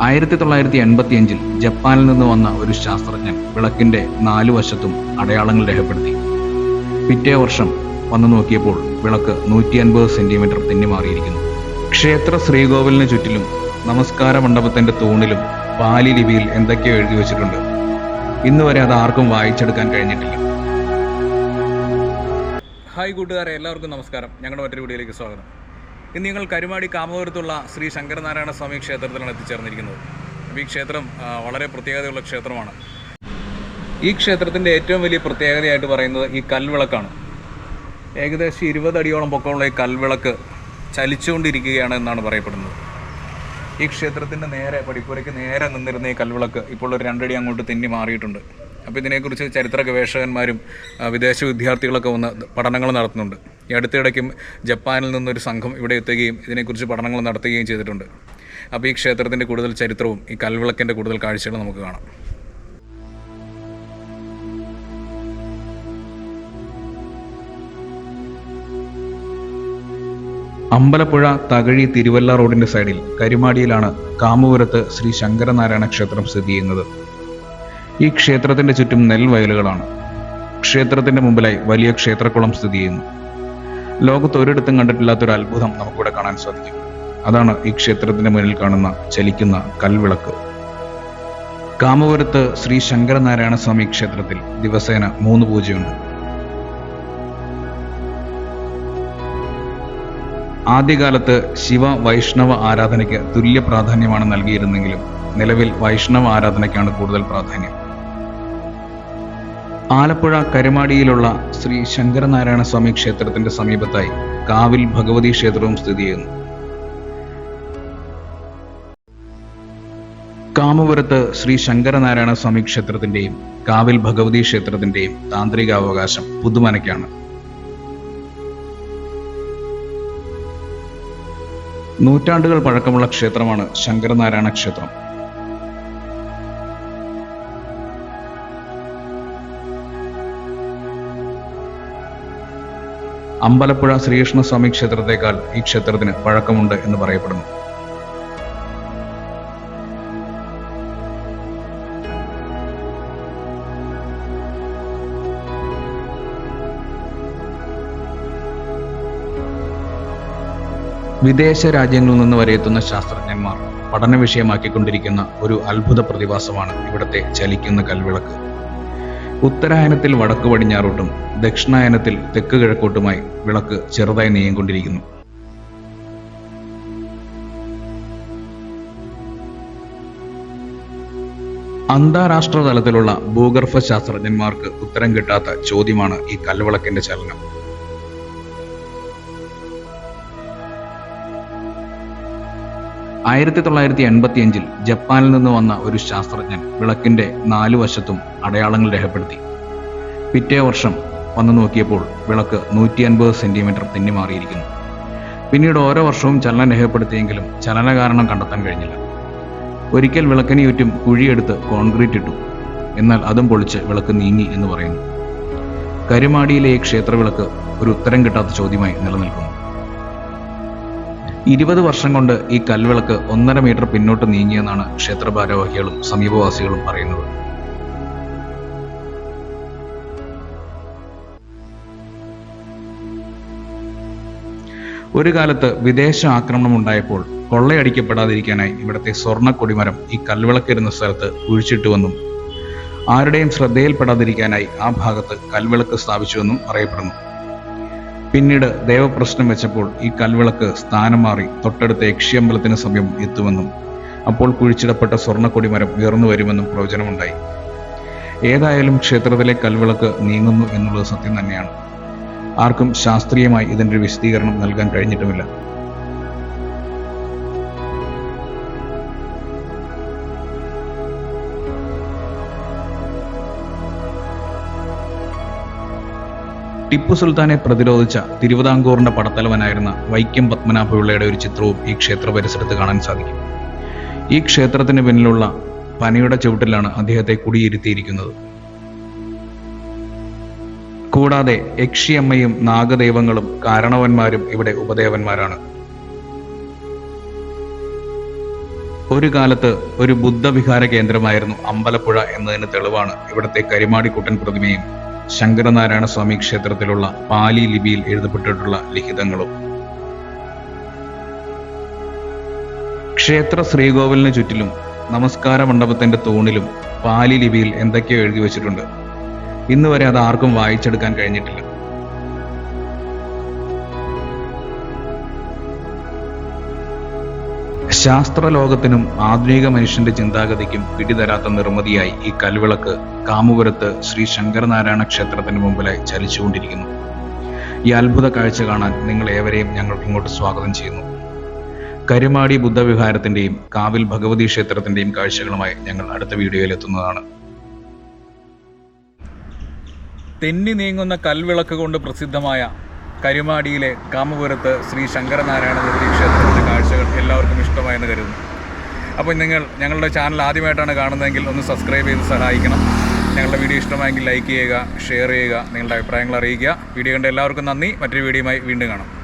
ആയിരത്തി തൊള്ളായിരത്തി എൺപത്തി അഞ്ചിൽ ജപ്പാനിൽ നിന്ന് വന്ന ഒരു ശാസ്ത്രജ്ഞൻ വിളക്കിന്റെ നാലു വശത്തും അടയാളങ്ങൾ രേഖപ്പെടുത്തി. പിറ്റേ വർഷം വന്നു നോക്കിയപ്പോൾ വിളക്ക് നൂറ്റി അൻപത് സെന്റിമീറ്റർ തിന്നി മാറിയിരിക്കുന്നു. ക്ഷേത്ര ശ്രീകോവിലിന് ചുറ്റിലും നമസ്കാര മണ്ഡപത്തിന്റെ തൂണിലും പാലി ലിപിയിൽ എന്തൊക്കെയോ എഴുതി വെച്ചിട്ടുണ്ട്. ഇന്ന് വരെ അത് ആർക്കും വായിച്ചെടുക്കാൻ കഴിഞ്ഞിട്ടില്ല. ഹായ് കൂട്ടുകാരെ എല്ലാവർക്കും നമസ്കാരം. ഞങ്ങളുടെ മറ്റൊരു വീഡിയോയിലേക്ക് സ്വാഗതം. ഇന്ന് ഞങ്ങൾ കരുമാടി കാമപുരത്തുള്ള ശ്രീ ശങ്കരനാരായണ സ്വാമി ക്ഷേത്രത്തിലാണ് എത്തിച്ചേർന്നിരിക്കുന്നത്. അപ്പോൾ ഈ ക്ഷേത്രം വളരെ പ്രത്യേകതയുള്ള ക്ഷേത്രമാണ്. ഈ ക്ഷേത്രത്തിന്റെ ഏറ്റവും വലിയ പ്രത്യേകതയായിട്ട് പറയുന്നത് ഈ കൽവിളക്കാണ്. ഏകദേശം ഇരുപത് അടിയോളം പൊക്കമുള്ള ഈ കൽവിളക്ക് ചലിച്ചുകൊണ്ടിരിക്കുകയാണ് എന്നാണ് പറയപ്പെടുന്നത്. ഈ ക്ഷേത്രത്തിന്റെ നേരെ പടിപ്പുരയ്ക്ക് നേരെ നിന്നിരുന്ന ഈ കൽവിളക്ക് ഇപ്പോൾ ഒരു രണ്ടടി അങ്ങോട്ട് തിന്നി മാറിയിട്ടുണ്ട്. അപ്പോൾ ഇതിനെക്കുറിച്ച് ചരിത്ര ഗവേഷകന്മാരും വിദേശ വിദ്യാർത്ഥികളൊക്കെ വന്ന് പഠനങ്ങൾ നടത്തുന്നുണ്ട്. ഈ അടുത്തിടയ്ക്കും ജപ്പാനിൽ നിന്നൊരു സംഘം ഇവിടെ എത്തുകയും ഇതിനെക്കുറിച്ച് പഠനങ്ങൾ നടത്തുകയും ചെയ്തിട്ടുണ്ട്. അപ്പോൾ ഈ ക്ഷേത്രത്തിന്റെ കൂടുതൽ ചരിത്രവും ഈ കൽവിളക്കിന്റെ കൂടുതൽ കാഴ്ചകളും നമുക്ക് കാണാം. അമ്പലപ്പുഴ തകഴി തിരുവല്ല റോഡിന്റെ സൈഡിൽ കരിമാടിയിലാണ് കാമുപുരത്ത് ശ്രീ ശങ്കരനാരായണ ക്ഷേത്രം സ്ഥിതി ചെയ്യുന്നത്. ഈ ക്ഷേത്രത്തിന്റെ ചുറ്റും നെൽവയലുകളാണ്. ക്ഷേത്രത്തിന്റെ മുമ്പിലായി വലിയ ക്ഷേത്രക്കുളം സ്ഥിതി ചെയ്യുന്നു. ലോകത്ത് ഒരിടത്തും കണ്ടിട്ടില്ലാത്തൊരു അത്ഭുതം നമുക്കിവിടെ കാണാൻ സാധിക്കും. അതാണ് ഈ ക്ഷേത്രത്തിന്റെ മുന്നിൽ കാണുന്ന ചലിക്കുന്ന കൽവിളക്ക്. കാമപുരത്ത് ശ്രീ ശങ്കരനാരായണ സ്വാമി ക്ഷേത്രത്തിൽ ദിവസേന മൂന്ന് പൂജയുണ്ട്. ആദ്യകാലത്ത് ശിവ വൈഷ്ണവ ആരാധനയ്ക്ക് തുല്യ പ്രാധാന്യമാണ് നൽകിയിരുന്നെങ്കിലും നിലവിൽ വൈഷ്ണവ ആരാധനയ്ക്കാണ് കൂടുതൽ പ്രാധാന്യം. ആലപ്പുഴ കരുമാടിയിലുള്ള ശ്രീ ശങ്കരനാരായണ സ്വാമി ക്ഷേത്രത്തിന്റെ സമീപത്തായി കാവിൽ ഭഗവതി ക്ഷേത്രവും സ്ഥിതി ചെയ്യുന്നു. കാമപുരത്ത് ശ്രീ ശങ്കരനാരായണ സ്വാമി ക്ഷേത്രത്തിന്റെയും കാവിൽ ഭഗവതി ക്ഷേത്രത്തിന്റെയും താന്ത്രികാവകാശം പുതുമനയ്ക്കാണ്. നൂറ്റാണ്ടുകൾ പഴക്കമുള്ള ക്ഷേത്രമാണ് ശങ്കരനാരായണ ക്ഷേത്രം. അമ്പലപ്പുഴ ശ്രീകൃഷ്ണസ്വാമി ക്ഷേത്രത്തെക്കാൾ ഈ ക്ഷേത്രത്തിന് പഴക്കമുണ്ട് എന്ന് പറയപ്പെടുന്നു. വിദേശ രാജ്യങ്ങളിൽ നിന്ന് വരെ എത്തുന്ന ശാസ്ത്രജ്ഞന്മാർ പഠന വിഷയമാക്കിക്കൊണ്ടിരിക്കുന്ന ഒരു അത്ഭുത പ്രതിഭാസമാണ് ഇവിടുത്തെ ചലിക്കുന്ന കൽവിളക്ക്. ഉത്തരായനത്തിൽ വടക്ക് പടിഞ്ഞാറോട്ടും ദക്ഷിണായനത്തിൽ തെക്ക് കിഴക്കോട്ടുമായി വിളക്ക് ചെറുതായി നീങ്ങിക്കൊണ്ടിരിക്കുന്നു. അന്താരാഷ്ട്ര തലത്തിലുള്ള ഭൂഗർഭ ശാസ്ത്രജ്ഞന്മാർക്ക് ഉത്തരം കിട്ടാത്ത ചോദ്യമാണ് ഈ കൽവിളക്കിന്റെ ചലനം. ആയിരത്തി തൊള്ളായിരത്തി എൺപത്തി അഞ്ചിൽ ജപ്പാനിൽ നിന്ന് വന്ന ഒരു ശാസ്ത്രജ്ഞൻ വിളക്കിന്റെ നാലു വശത്തും അടയാളങ്ങൾ രേഖപ്പെടുത്തി. പിറ്റേ വർഷം വന്നു നോക്കിയപ്പോൾ വിളക്ക് നൂറ്റി അൻപത് സെന്റിമീറ്റർ തെന്നി മാറിയിരിക്കുന്നു. പിന്നീട് ഓരോ വർഷവും ചലനം രേഖപ്പെടുത്തിയെങ്കിലും ചലന കാരണം കണ്ടെത്താൻ കഴിഞ്ഞില്ല. ഒരിക്കൽ വിളക്കിന് ചുറ്റും കുഴിയെടുത്ത് കോൺക്രീറ്റ് ഇട്ടു. എന്നാൽ അതും പൊളിച്ച് വിളക്ക് നീങ്ങി എന്ന് പറയുന്നു. കരുമാടിയിലെ ഈ ക്ഷേത്രവിളക്ക് ഒരു ഉത്തരം കിട്ടാത്ത ചോദ്യമായി നിലനിൽക്കുന്നു. ഇരുപത് വർഷം കൊണ്ട് ഈ കൽവിളക്ക് ഒന്നര മീറ്റർ പിന്നോട്ട് നീങ്ങിയെന്നാണ് ക്ഷേത്ര ഭാരവാഹികളും സമീപവാസികളും പറയുന്നത്. ഒരു കാലത്ത് വിദേശ ആക്രമണം ഉണ്ടായപ്പോൾ കൊള്ളയടിക്കപ്പെടാതിരിക്കാനായി ഇവിടുത്തെ സ്വർണ കൊടിമരം ഈ കൽവിളക്കിരുന്ന സ്ഥലത്ത് കുഴിച്ചിട്ടുവെന്നും ആരുടെയും ശ്രദ്ധയിൽപ്പെടാതിരിക്കാനായി ആ ഭാഗത്ത് കൽവിളക്ക് സ്ഥാപിച്ചുവെന്നും പറയപ്പെടുന്നു. പിന്നീട് ദേവപ്രശ്നം വെച്ചപ്പോൾ ഈ കൽവിളക്ക് സ്ഥാനം മാറി തൊട്ടടുത്ത യക്ഷിയമ്പലത്തിന് സമയം എത്തുമെന്നും അപ്പോൾ കുഴിച്ചിടപ്പെട്ട സ്വർണക്കൊടിമരം ഉയർന്നു വരുമെന്നും പ്രവചനമുണ്ടായി. ഏതായാലും ക്ഷേത്രത്തിലെ കൽവിളക്ക് നീങ്ങുന്നു എന്നുള്ളത് സത്യം തന്നെയാണ്. ആർക്കും ശാസ്ത്രീയമായി ഇതിന്റെ ഒരു വിശദീകരണം നൽകാൻ കഴിഞ്ഞിട്ടുമില്ല. ടിപ്പു സുൽത്താനെ പ്രതിരോധിച്ച തിരുവിതാംകൂറിന്റെ പടത്തലവനായിരുന്ന വൈക്കം പത്മനാഭപിള്ളയുടെ ഒരു ചിത്രവും ഈ ക്ഷേത്ര പരിസരത്ത് കാണാൻ സാധിക്കും. ഈ ക്ഷേത്രത്തിന് പിന്നിലുള്ള പനയുടെ ചുവട്ടിലാണ് അദ്ദേഹത്തെ കുടിയിരുത്തിയിരിക്കുന്നത്. കൂടാതെ യക്ഷിയമ്മയും നാഗദൈവങ്ങളും കാരണവന്മാരും ഇവിടെ ഉപദേവന്മാരാണ്. ഒരു കാലത്ത് ഒരു ബുദ്ധവിഹാര കേന്ദ്രമായിരുന്നു അമ്പലപ്പുഴ എന്നതിന് തെളിവാണ് ഇവിടുത്തെ കരിമാടിക്കുട്ടൻ പ്രതിമയും ശങ്കരനാരായണ സ്വാമി ക്ഷേത്രത്തിലുള്ള പാലി ലിപിയിൽ എഴുതപ്പെട്ടിട്ടുള്ള ലിഖിതങ്ങളും. ക്ഷേത്ര ശ്രീകോവിലിന് ചുറ്റിലും നമസ്കാര മണ്ഡപത്തിന്റെ തൂണിലും പാലി ലിപിയിൽ എന്തൊക്കെയോ എഴുതി വെച്ചിട്ടുണ്ട്. ഇന്ന് വരെ അത് ആർക്കും വായിച്ചെടുക്കാൻ കഴിഞ്ഞിട്ടില്ല. ശാസ്ത്രലോകത്തിനും ആധുനിക മനുഷ്യന്റെ ചിന്താഗതിക്കും പിടിതരാത്ത നിർമ്മിതിയായി ഈ കൽവിളക്ക് കാമുപുരത്ത് ശ്രീ ശങ്കരനാരായണ ക്ഷേത്രത്തിന് മുമ്പിലായി ചലിച്ചുകൊണ്ടിരിക്കുന്നു. ഈ അത്ഭുത കാഴ്ച കാണാൻ നിങ്ങൾ ഏവരെയും ഞങ്ങൾ ഇങ്ങോട്ട് സ്വാഗതം ചെയ്യുന്നു. കരുമാടി ബുദ്ധവിഹാരത്തിന്റെയും കാവിൽ ഭഗവതി ക്ഷേത്രത്തിന്റെയും കാഴ്ചകളുമായി ഞങ്ങൾ അടുത്ത വീഡിയോയിൽ എത്തുന്നതാണ്. തെന്നി നീങ്ങുന്ന കൽവിളക്ക് കൊണ്ട് പ്രസിദ്ധമായ കരുമാടിയിലെ കാമപുരത്ത് ശ്രീ ശങ്കരനാരായണ ക്ഷേത്രത്തിന്റെ കാഴ്ചകൾ എല്ലാവർക്കും ഇഷ്ടമായെന്ന് കരുതുന്നു. അപ്പോൾ നിങ്ങൾ ഞങ്ങളുടെ ചാനൽ ആദ്യമായിട്ടാണ് കാണുന്നതെങ്കിൽ ഒന്ന് സബ്സ്ക്രൈബ് ചെയ്ത് സഹായിക്കണം. ഞങ്ങളുടെ വീഡിയോ ഇഷ്ടമായെങ്കിൽ ലൈക്ക് ചെയ്യുക ഷെയർ ചെയ്യുക നിങ്ങളുടെ അഭിപ്രായങ്ങൾ അറിയിക്കുക. വീഡിയോ കണ്ട എല്ലാവർക്കും നന്ദി. മറ്റൊരു വീഡിയോയുമായി വീണ്ടും കാണാം.